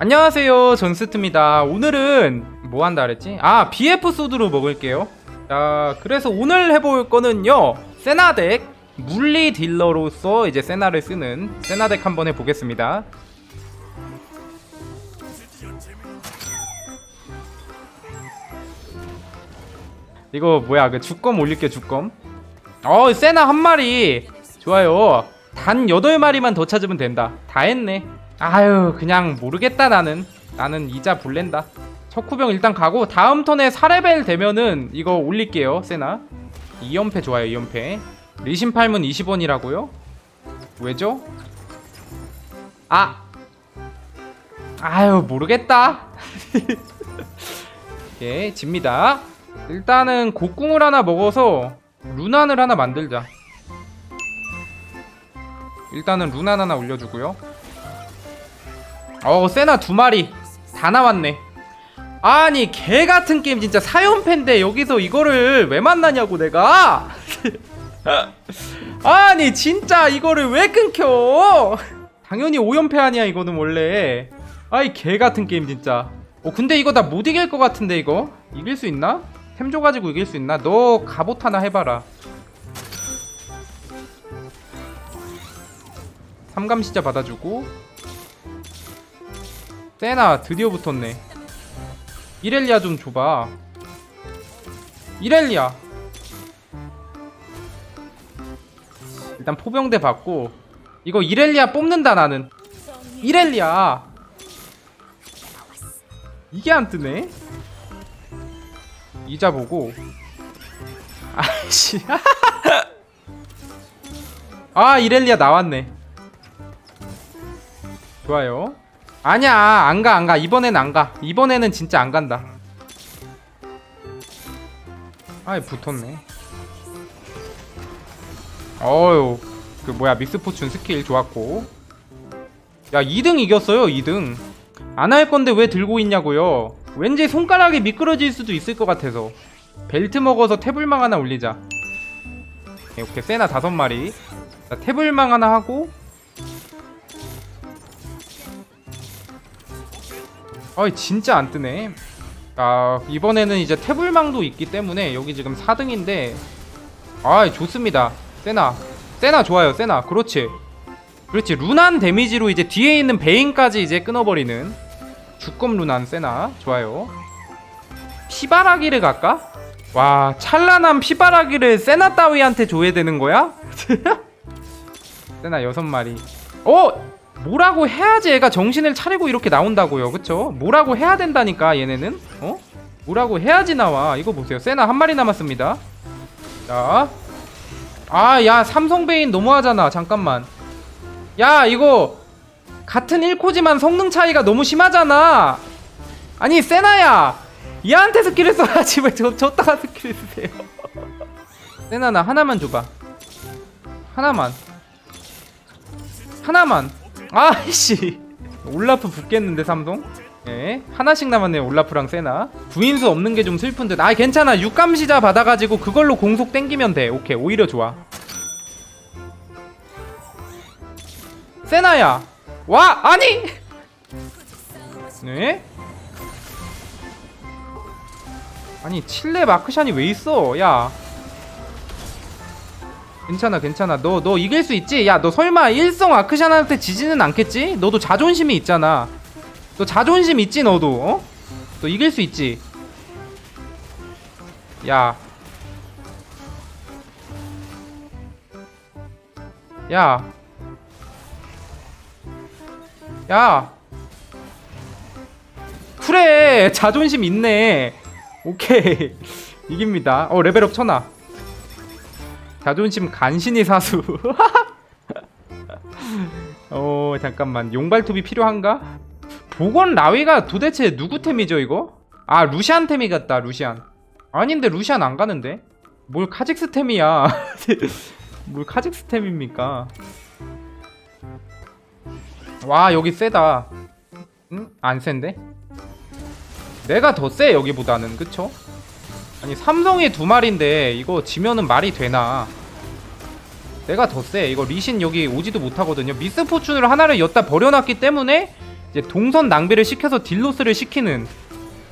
안녕하세요 전스트입니다. 오늘은 뭐 한다 그랬지? 아 BF 소드로 먹을게요. 자 그래서 오늘 해볼 거는요 세나덱 물리 딜러로서 이제 세나를 쓰는 세나덱 한번 해보겠습니다. 이거 뭐야 그 주검 올릴게 주검. 어 세나 한 마리. 좋아요. 단 8마리만 더 찾으면 된다. 다 했네 아유 그냥 모르겠다 나는. 나는 이자 불렌다. 척후병 일단 가고 다음 턴에 4레벨 되면은 이거 올릴게요 세나. 2연패 좋아요 2연패. 리신 팔문 20원이라고요? 왜죠? 아! 아유 모르겠다. 예 집니다. 일단은 곡궁을 하나 먹어서 루난을 하나 만들자. 일단은 루난 하나 올려주고요 어 세나 두 마리 다 나왔네. 아니 개 같은 게임 진짜 사연패인데 여기서 이거를 왜 만나냐고 내가? 아니 진짜 이거를 왜 끊겨? 당연히 5연패 아니야 이거는 원래. 아이 개 같은 게임 진짜. 어 근데 이거 나 못 이길 것 같은데 이거? 이길 수 있나? 템 줘가지고 이길 수 있나? 너 갑옷 하나 해봐라. 삼감 시자 받아주고 세나 드디어 붙었네. 이렐리아 좀 줘봐. 이렐리아. 일단 포병대 받고 이거 이렐리아 뽑는다 나는. 이렐리아. 이게 안 뜨네? 이자 보고. 아이씨. 아 이렐리아 나왔네. 좋아요 아니야 안 가 안 가. 이번엔 안 가. 이번에는 진짜 안 간다. 아이 붙었네. 어유 그 뭐야 믹스포춘 스킬 좋았고. 야 2등 이겼어요 2등. 안 할 건데 왜 들고 있냐고요. 왠지 손가락이 미끄러질 수도 있을 것 같아서. 벨트 먹어서 태블망 하나 올리자. 오케이, 오케이. 세나 다섯 마리. 자 태블망 하나 하고 어이 진짜 안 뜨네. 아 이번에는 이제 태블망도 있기 때문에 여기 지금 4등인데 아 좋습니다. 세나 세나 좋아요. 세나 그렇지. 그렇지 루난 데미지로 이제 뒤에 있는 베인까지 이제 끊어버리는 주검 루난 세나 좋아요. 피바라기를 갈까? 와 찬란한 피바라기를 세나 따위한테 줘야 되는 거야? 세나 여섯 마리. 어 뭐라고 해야지 애가 정신을 차리고 이렇게 나온다고요? 그쵸? 뭐라고 해야 된다니까 얘네는? 어? 뭐라고 해야지 나와? 이거 보세요. 세나 한 마리 남았습니다. 자 아 야 삼성베인 너무하잖아. 잠깐만. 야 이거 같은 1코지만 성능 차이가 너무 심하잖아. 아니 세나야. 얘한테 스킬을 써야지. 왜 저, 저따가 스킬을 쓰세요? 세나 나 하나만 줘봐. 하나만. 하나만 아이씨. 올라프 붙겠는데 삼동 예 하나씩 남았네요 올라프랑 세나. 구인수 없는 게 좀 슬픈 듯아 괜찮아. 육감시자 받아가지고 그걸로 공속 땡기면 돼. 오케이 오히려 좋아. 세나야 와 아니! 네? 아니 칠레 마크샨이 왜 있어? 야 괜찮아 괜찮아 너 너 이길 수 있지? 야 너 설마 일성 아크샨한테 지지는 않겠지? 너도 자존심이 있잖아 너 자존심 있지 너도 어? 너 이길 수 있지? 야 야. 야. 그래. 자존심 있네. 오케이. 이깁니다. 어, 레벨업 쳐놔. 자존심 간신히 사수. 어 잠깐만 용발톱이 필요한가? 보건 라위가 도대체 누구 템이죠 이거? 아 루시안 템이 같다 루시안. 아닌데 루시안 안 가는데? 뭘 카직스 템이야? 뭘 카직스 템입니까? 와 여기 세다. 응? 안 센데? 내가 더 세 여기보다는 그쵸? 아니 삼성이 두 마리인데 이거 지면은 말이 되나 내가 더 세. 이거 리신 여기 오지도 못하거든요. 미스 포춘을 하나를 엿다 버려놨기 때문에 이제 동선 낭비를 시켜서 딜로스를 시키는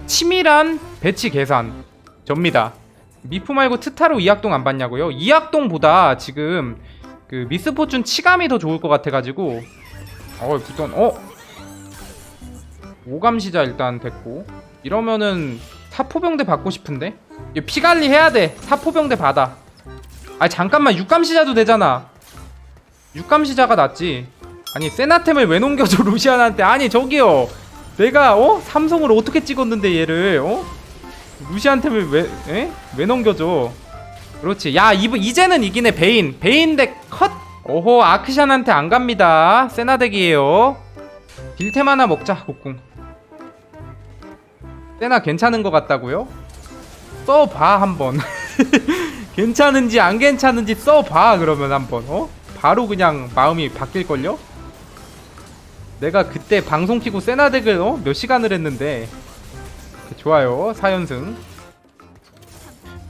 치밀한 배치 계산 접니다. 미프 말고 트타로 이학동 안 봤냐고요? 이학동보다 지금 그 미스 포춘 치감이 더 좋을 것 같아가지고. 어 붙던 어? 오감시자 일단 됐고. 이러면은 사포병대 받고 싶은데? 이거 피 관리 해야 돼. 사포병대 받아 아 잠깐만. 육감시자도 되잖아. 육감시자가 낫지. 아니 세나템을 왜 넘겨줘 루시안한테? 아니 저기요. 내가 어? 삼성을 어떻게 찍었는데 얘를 어? 루시안템을 왜 에? 왜 넘겨줘? 그렇지. 야 이브 이제는 이기네 베인. 베인 덱컷. 오호 아크샨한테 안 갑니다. 세나 덱이에요. 딜템 하나 먹자 곡궁. 세나 괜찮은 것 같다고요? 써봐 한번 괜찮은지 안 괜찮은지 써봐 그러면 한번 어? 바로 그냥 마음이 바뀔걸요? 내가 그때 방송 키고 세나 덱을 어? 몇 시간을 했는데. 좋아요 4연승.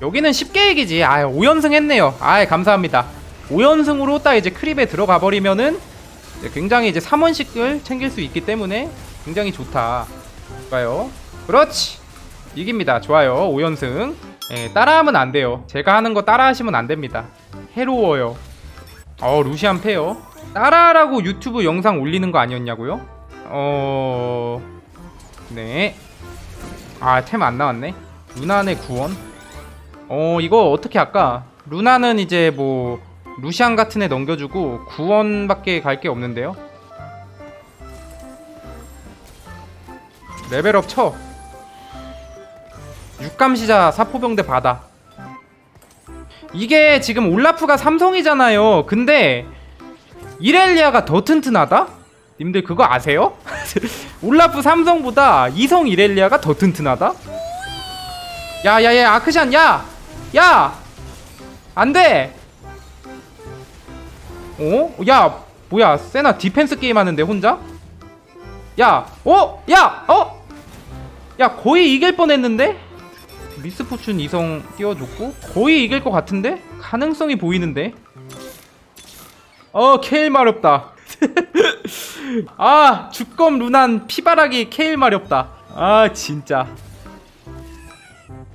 여기는 쉽게 이기지. 아 5연승 했네요. 아 감사합니다. 5연승으로 딱 이제 크립에 들어가 버리면은 굉장히 이제 3원씩을 챙길 수 있기 때문에 굉장히 좋다. 좋아요. 그렇지. 이깁니다. 좋아요. 5연승 예, 따라하면 안 돼요. 제가 하는 거 따라하시면 안 됩니다. 해로워요. 어 루시안 패요 따라하라고 유튜브 영상 올리는 거 아니었냐고요? 어... 네. 아 템 안 나왔네. 루난의 구원. 어 이거 어떻게 할까? 루나는 이제 뭐 루시안 같은 애 넘겨주고 구원밖에 갈 게 없는데요. 레벨업 쳐 육감시자 사포병대 받아 이게 지금 올라프가 삼성이잖아요 근데 이렐리아가 더 튼튼하다? 님들 그거 아세요? 올라프 삼성보다 이성 이렐리아가 더 튼튼하다? 야야야 아크샨 야! 야! 안돼! 어? 야 뭐야 세나 디펜스 게임 하는데 혼자? 야! 어? 야! 어? 야 거의 이길 뻔했는데? 미스포춘 이성 띄워줬고 거의 이길 것 같은데? 가능성이 보이는데? 어 케일 마렵다. 아 주검 루난 피바라기 케일 마렵다. 아 진짜.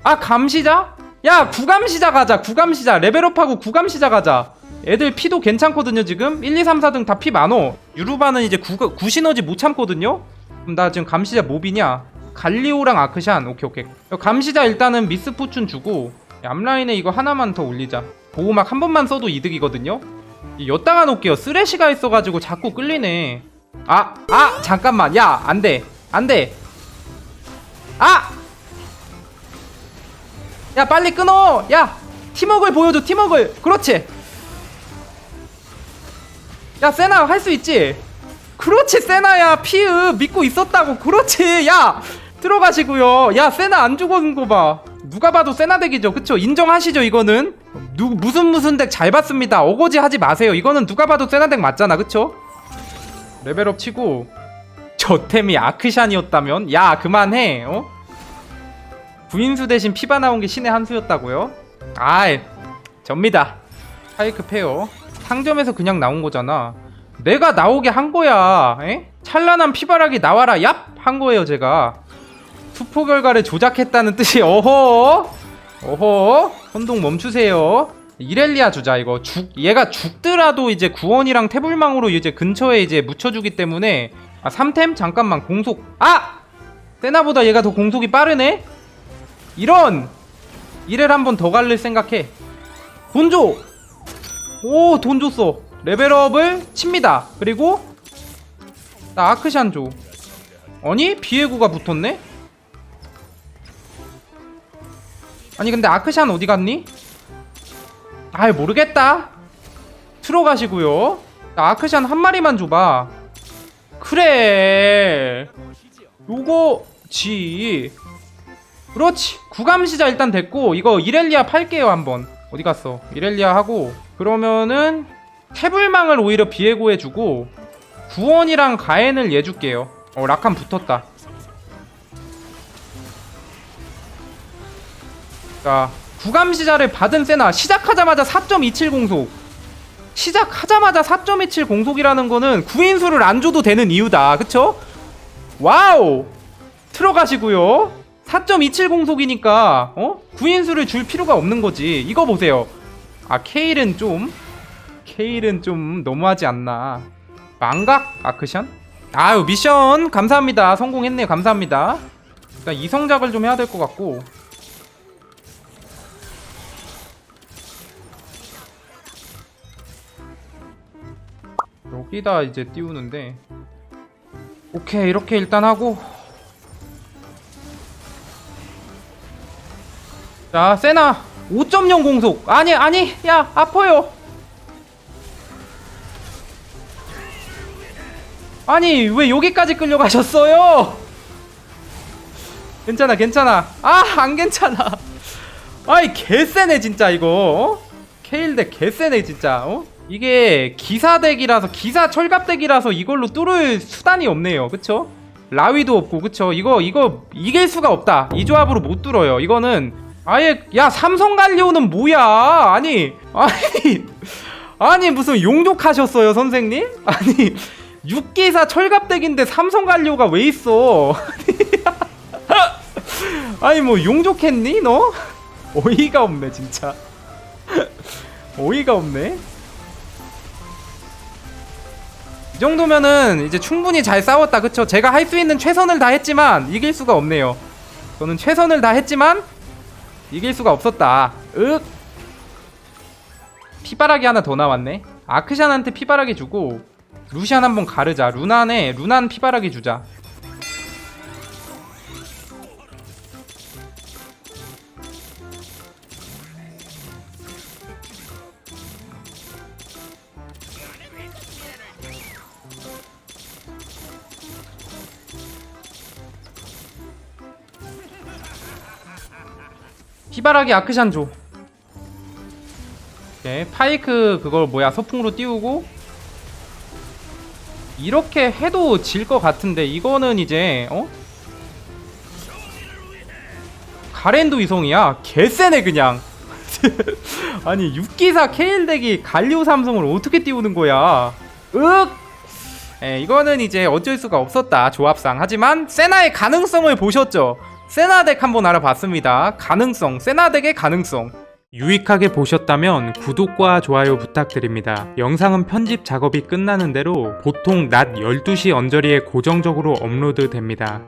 아 감시자? 야 구감시자 가자 구감시자. 레벨업하고 구감시자 가자. 애들 피도 괜찮거든요 지금? 1, 2, 3, 4등 다 피 많어. 유루바는 이제 구, 구시너지 못 참거든요? 그럼 나 지금 감시자 뭐비냐 갈리오랑 아크샨 오케이 오케이. 감시자 일단은 미스포춘 주고 앞라인에 이거 하나만 더 올리자. 보호막 한 번만 써도 이득이거든요? 이 여따가 놓을게요. 쓰레쉬가 있어가지고 자꾸 끌리네. 아! 아! 잠깐만. 야 안돼. 안돼. 아! 야 빨리 끊어! 야 팀워크를 보여줘 팀워크를. 그렇지. 야 세나 할 수 있지? 그렇지 세나야. 피읍 믿고 있었다고. 그렇지. 야 들어가시고요. 야 세나 안 죽어는 거봐. 누가 봐도 세나 덱이죠. 그쵸? 인정하시죠 이거는? 누 무슨 무슨 덱 잘 봤습니다. 어거지 하지 마세요. 이거는 누가 봐도 세나 덱 맞잖아 그쵸? 레벨업 치고. 저 템이 아크샨이었다면? 야 그만해 어? 구인수 대신 피바 나온 게 신의 한 수였다고요? 아이 접니다. 파이크 페어. 상점에서 그냥 나온 거잖아. 내가 나오게 한 거야 에? 찬란한 피바락이 나와라. 얍! 한 거예요 제가 투표 결과를 조작했다는 뜻이 어허? 어허? 혼동 멈추세요. 이렐리아 주자 이거 죽 얘가 죽더라도 이제 구원이랑 태블망으로 이제 근처에 이제 묻혀주기 때문에 아 3템? 잠깐만 공속. 아! 세나보다 얘가 더 공속이 빠르네? 이런! 이렐 한번 더 갈릴 생각해. 돈 줘! 오 돈 줬어. 레벨업을 칩니다. 그리고 나 아크샨 줘. 아니 비에고가 붙었네 아니 근데 아크샨 어디 갔니? 아이 모르겠다. 틀어 가시고요. 나 아크샨 한 마리만 줘봐. 그래. 요거지. 그렇지. 구감시자 일단 됐고 이거 이렐리아 팔게요 한번. 어디 갔어? 이렐리아 하고. 그러면은 태블망을 오히려 비에고 해주고 구원이랑 가엔을 얘 줄게요. 어 라칸 붙었다 자 구감시자를 받은 세나 시작하자마자 4.27 공속. 시작하자마자 4.27 공속이라는 거는 구인수를 안 줘도 되는 이유다. 그쵸? 와우! 들어가시고요. 4.27 공속이니까 어? 구인수를 줄 필요가 없는 거지. 이거 보세요. 아 케일은 좀 케일은 좀 너무하지 않나. 망각? 아크션? 아유 미션! 감사합니다. 성공했네요. 감사합니다. 일단 이성작을 좀 해야 될 것 같고 여기다 이제 띄우는데. 오케이 이렇게 일단 하고. 자 세나 5.0 공속. 아니 아니 야 아파요. 아니 왜 여기까지 끌려가셨어요? 괜찮아 괜찮아. 아 안 괜찮아. 아이 개쎄네 진짜 이거 어? 케일덱 개쎄네 진짜 어? 이게 기사덱이라서 기사 철갑덱이라서 이걸로 뚫을 수단이 없네요 그쵸? 라위도 없고 그쵸? 이거 이거 이길 수가 없다 이 조합으로 못 뚫어요 이거는 아예 야 삼성 갈리오는 뭐야 아니 아니 아니 무슨 용족하셨어요 선생님? 아니 육기사 철갑덱인데 삼성 갈리오가 왜 있어 아니 뭐 용족했니 너? 어이가 없네 진짜 어이가 없네 정도면은 이제 충분히 잘 싸웠다. 그쵸? 제가 할 수 있는 최선을 다했지만 이길 수가 없네요. 저는 최선을 다했지만 이길 수가 없었다. 윽 피바라기 하나 더 나왔네. 아크샨한테 피바라기 주고 루시안 한번 가르자. 루난에 루난 피바라기 주자 피바라기 아크샨 줘. 오케이, 파이크 그걸 뭐야 소풍으로 띄우고. 이렇게 해도 질 것 같은데 이거는 이제 어? 가렌도 이성이야? 개쎄네 그냥. 아니 육기사 케일 덱이 갈리오 삼성을 어떻게 띄우는 거야? 윽! 에, 이거는 이제 어쩔 수가 없었다 조합상. 하지만 세나의 가능성을 보셨죠 세나덱 한번 알아봤습니다 가능성 세나덱의 가능성 유익하게 보셨다면 구독과 좋아요 부탁드립니다. 영상은 편집 작업이 끝나는 대로 보통 낮 12시 언저리에 고정적으로 업로드 됩니다.